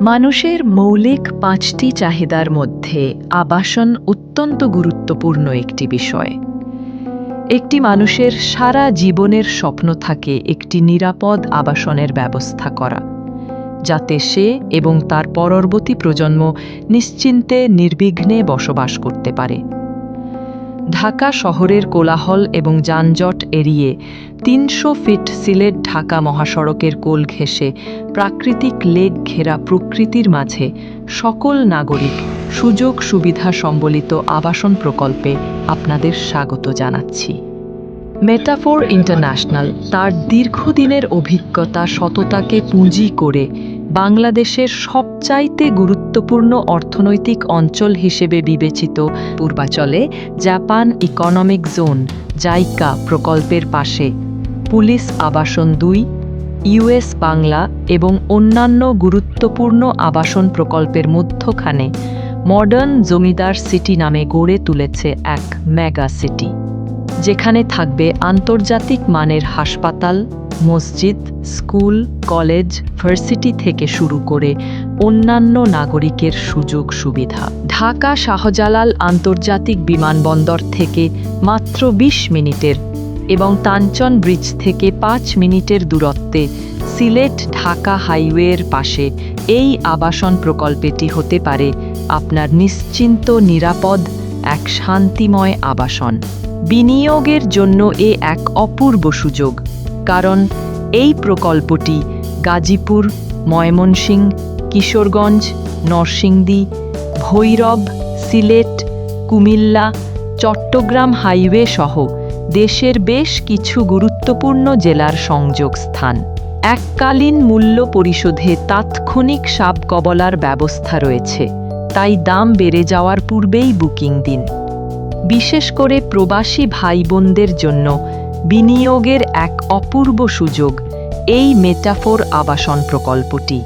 মানুষের মৌলিক পাঁচটি চাহিদার মধ্যে আবাসন অত্যন্ত গুরুত্বপূর্ণ একটি বিষয়। একটি মানুষের সারা জীবনের স্বপ্ন থাকে একটি নিরাপদ আবাসনের ব্যবস্থা করা, যাতে সে এবং তার পরবর্তী প্রজন্ম নিশ্চিন্তে নির্বিঘ্নে বসবাস করতে পারে। ঢাকা শহরের কোলাহল এবং যানজট এড়িয়ে তিনশো ফিট সিলেট ঢাকা মহাসড়কের কোল ঘেঁষে প্রাকৃতিক লেক ঘেরা প্রকৃতির মাঝে সকল নাগরিক সুযোগ সুবিধা সম্বলিত আবাসন প্রকল্পে আপনাদের স্বাগত জানাচ্ছি। মেটাফোর ইন্টারন্যাশনাল তার দীর্ঘদিনের অভিজ্ঞতা সততাকে পুঁজি করে বাংলাদেশের সবচাইতে গুরুত্বপূর্ণ অর্থনৈতিক অঞ্চল হিসেবে বিবেচিত পূর্বাচলে জাপান ইকোনমিক জোন, জাইকা প্রকল্পের পাশে, পুলিশ আবাসন দুই, ইউএস বাংলা এবং অন্যান্য গুরুত্বপূর্ণ আবাসন প্রকল্পের মধ্যখানে মডার্ন জমিদার সিটি নামে গড়ে তুলেছে এক মেগা সিটি, যেখানে থাকবে আন্তর্জাতিক মানের হাসপাতাল মসজিদ, স্কুল, কলেজ, ভার্সিটি থেকে শুরু করে অন্যান্য নাগরিকের সুযোগ সুবিধা। ঢাকা শাহজালাল আন্তর্জাতিক বিমানবন্দর থেকে মাত্র ২০ মিনিটের এবং তাঞ্চন ব্রিজ থেকে পাঁচ মিনিটের দূরত্বে সিলেট ঢাকা হাইওয়ের পাশে এই আবাসন প্রকল্পটি হতে পারে আপনার নিশ্চিন্ত, নিরাপদ, এক শান্তিময় আবাসন। বিনিয়োগের জন্য এ এক অপূর্ব সুযোগ। কারণ এই প্রকল্পটি গাজীপুর, ময়মনসিংহ, কিশোরগঞ্জ, নরসিংদী, ভৈরব, সিলেট, কুমিল্লা, চট্টগ্রাম হাইওয়ে সহ দেশের বেশ কিছু গুরুত্বপূর্ণ জেলার সংযোগ স্থান। এককালীন মূল্য পরিশোধে তাৎক্ষণিক সাব কবলার ব্যবস্থা রয়েছে, তাই দাম বেড়ে যাওয়ার পূর্বেই বুকিং দিন। বিশেষ করে প্রবাসী ভাই বোনদের জন্য বিনিয়োগের এক অপূর্ব সুযোগ এই মেটাফোর আবাসন প্রকল্পটি।